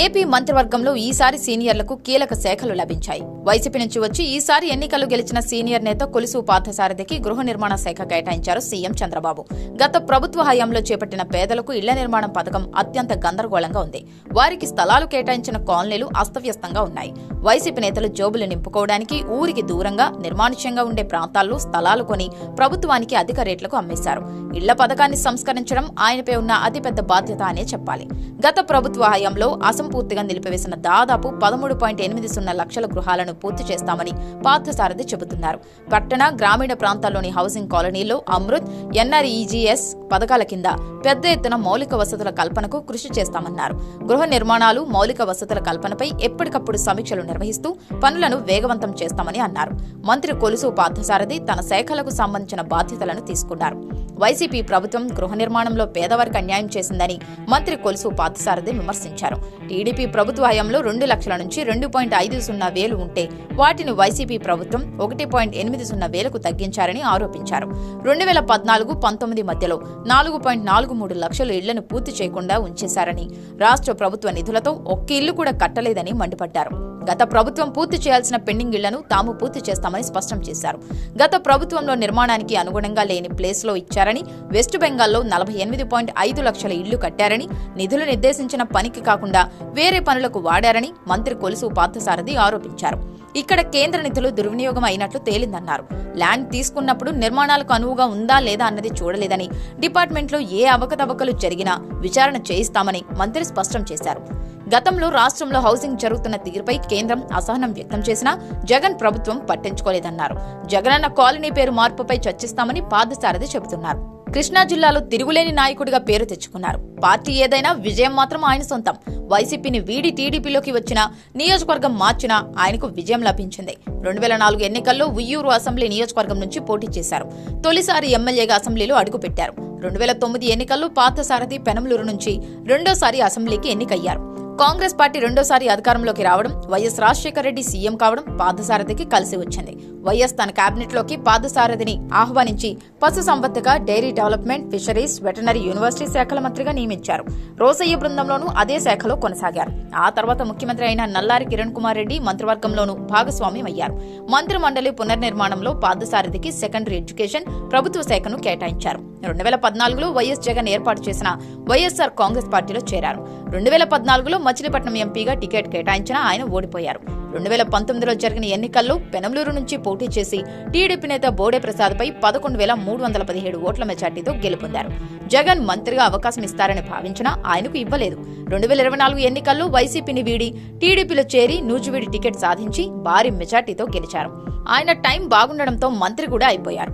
AP మంత్రివర్గంలో ఈసారి సీనియర్లకు కీలక శాఖలు లభించాయి. వైసీపీ నుంచి వచ్చి ఈసారి ఎన్నికలు గెలిచిన సీనియర్ నేత కొలుసు పార్థసారథికి గృహ నిర్మాణ శాఖ కేటాయించారు సీఎం చంద్రబాబు. గత ప్రభుత్వ హయాంలో చేపట్టిన పేదలకు ఇళ్ళ నిర్మాణం పథకం అత్యంత గందరగోళంగా ఉంది. వారికి స్థలాలు కేటాయించిన కాలనీలు అస్తవ్యస్తంగా ఉన్నాయి. వైసీపీ నేతలు జోబులు నింపుకోవడానికి ఊరికి దూరంగా నిర్మానుష్యంగా ఉండే ప్రాంతాల్లో స్థలాలు కొని ప్రభుత్వానికి అధిక రేట్లకు అమ్మేశారు. ఇళ్ళ పథకాన్ని సంస్కరించడం ఆయనపై ఉన్న అతిపెద్ద బాధ్యత అనే చెప్పాలి. గత ప్రభుత్వ హయాంలో అసంపూర్తిగా నిలిపివేసిన దాదాపు పదమూడు పాయింట్ ఎనిమిది సున్నా లక్షల గృహాలను పూర్తి చేస్తామని పార్థసారథి చెబుతున్నారు. పట్టణ గ్రామీణ ప్రాంతాల్లోని హౌసింగ్ కాలనీలో అమృత్ ఎన్ఆర్ఈజీఎస్ పథకాల కింద పెద్ద ఎత్తున మౌలిక వసతుల కల్పనకు కృషి చేస్తామన్నారు. గృహ నిర్మాణాలు మౌలిక వసతుల కల్పనపై ఎప్పటికప్పుడు సమీక్షలు నిర్వహిస్తూ పనులను వేగవంతం చేస్తామని అన్నారు. మంత్రి కొలుసు పార్థసారథి తన శాఖలకు సంబంధించిన బాధ్యతలను తీసుకున్నారు. వైసీపీ ప్రభుత్వం గృహ నిర్మాణంలో పేదవారికి అన్యాయం చేసిందని మంత్రి కొలుసు పార్థసారథి విమర్శించారు. టీడీపీ ప్రభుత్వ హయాంలో రెండు లక్షల నుంచి రెండు పాయింట్ ఐదు సున్నా వేలు ఉంటే వాటిని వైసీపీ ప్రభుత్వం ఒకటి పాయింట్ ఎనిమిది సున్నా వేలకు తగ్గించారని ఆరోపించారు. రెండు వేల పద్నాలుగు పంతొమ్మిది మధ్యలో నాలుగు పాయింట్ నాలుగు మూడు లక్షల ఇళ్ళను పూర్తి చేయకుండా ఉంచేశారని రాష్ట్ర ప్రభుత్వ నిధులతో ఒక్క ఇల్లు కూడా కట్టలేదని మండిపడ్డారు. గత ప్రభుత్వం పూర్తి చేయాల్సిన పెండింగ్ ఇళ్ళను తాము పూర్తి చేస్తామని స్పష్టం చేశారు. గత ప్రభుత్వంలో నిర్మాణానికి అనుగుణంగా లేని ప్లేస్లో ఇచ్చారని వెస్ట్ బెంగాల్లో నలభై ఎనిమిది పాయింట్ ఐదు లక్షల ఇళ్ళు కట్టారని నిధులు నిర్దేశించిన పనికి కాకుండా వేరే పనులకు వాడారని మంత్రి కొలుసు పార్థసారథి ఆరోపించారు. ఇక్కడ కేంద్ర నిధులు దుర్వినియోగం అయినట్లు తేలిందన్నారు. ల్యాండ్ తీసుకున్నప్పుడు నిర్మాణాలకు అనువుగా ఉందా లేదా అన్నది చూడలేదని డిపార్ట్మెంట్లో ఏ అవకతవకలు జరిగినా విచారణ చేయిస్తామని మంత్రి స్పష్టం చేశారు. గతంలో రాష్ట్రంలో హౌసింగ్ జరుగుతున్న తీరుపై కేంద్రం అసహనం వ్యక్తం చేసినా జగన్ ప్రభుత్వం పట్టించుకోలేదన్నారు. జగనన్న కాలనీ పేరు మార్పుపై చర్చిస్తామని పార్థసారథి చెబుతున్నారు. కృష్ణా జిల్లాలో తిరుగులేని నాయకుడిగా పేరు తెచ్చుకున్నారు. పార్టీ ఏదైనా విజయం మాత్రం ఆయన సొంతం. వైసీపీని వీడి టీడీపీలోకి వచ్చిన నియోజకవర్గం మార్చినా ఆయనకు విజయం లభించింది. రెండు వేల నాలుగు ఎన్నికల్లో ఉయ్యూరు అసెంబ్లీ నియోజకవర్గం నుంచి పోటీ చేశారు. తొలిసారి ఎమ్మెల్యేగా అసెంబ్లీలో అడుగుపెట్టారు. రెండు వేల తొమ్మిది ఎన్నికల్లో పార్థసారథి పెనమలూరు నుంచి రెండోసారి అసెంబ్లీకి ఎన్నికయ్యారు. కాంగ్రెస్ పార్టీ రెండోసారి అధికారంలోకి రావడం వైఎస్ రాజశేఖర రెడ్డి సీఎం కావడం పార్థసారథికి కలిసి వచ్చింది. వైఎస్ తన కేబినెట్లోకి పార్థసారథిని ఆహ్వానించి పశు సంవర్ధక dairy development fisheries veterinary university శాఖల మంత్రిగా నియమించారు. రోసయ్య బృందంలోనూ అదే శాఖలో కొనసాగారు. ఆ తర్వాత ముఖ్యమంత్రి అయిన నల్లారి కిరణ్ కుమార్ రెడ్డి మంత్రివర్గంలోనూ భాగస్వామ్యం అయ్యారు. మంత్రి మండలి పునర్నిర్మాణంలో పార్థసారథికి సెకండరీ ఎడ్యుకేషన్ ప్రభుత్వ శాఖను కేటాయించారు. రెండు వేల పద్నాలుగులో వైఎస్ జగన్ ఏర్పాటు చేసిన వైఎస్ఆర్ కాంగ్రెస్ పార్టీలో చేరారు. రెండు వేల పద్నాలుగులో మచిలీపట్నం ఎంపీగా టికెట్ కేటాయించిన ఆయన ఓడిపోయారు. రెండు వేల పంతొమ్మిదిలో జరిగిన ఎన్నికల్లో పెనమలూరు నుంచి పోటీ చేసి టీడీపీ నేత బోడే ప్రసాద్ పై పదకొండు వేల మూడు వందల పదిహేడు ఓట్ల మెజార్టీతో గెలుపొందారు. జగన్ మంత్రిగా అవకాశం ఇస్తారని భావించినా ఆయనకు ఇవ్వలేదు. రెండు వేల ఇరవై నాలుగు ఎన్నికల్లో వైసీపీని వీడి టీడీపీలో చేరి నూజివీడి టికెట్ సాధించి భారీ మెజార్టీతో గెలిచారు. ఆయన టైం బాగుండడంతో మంత్రి కూడా అయిపోయారు.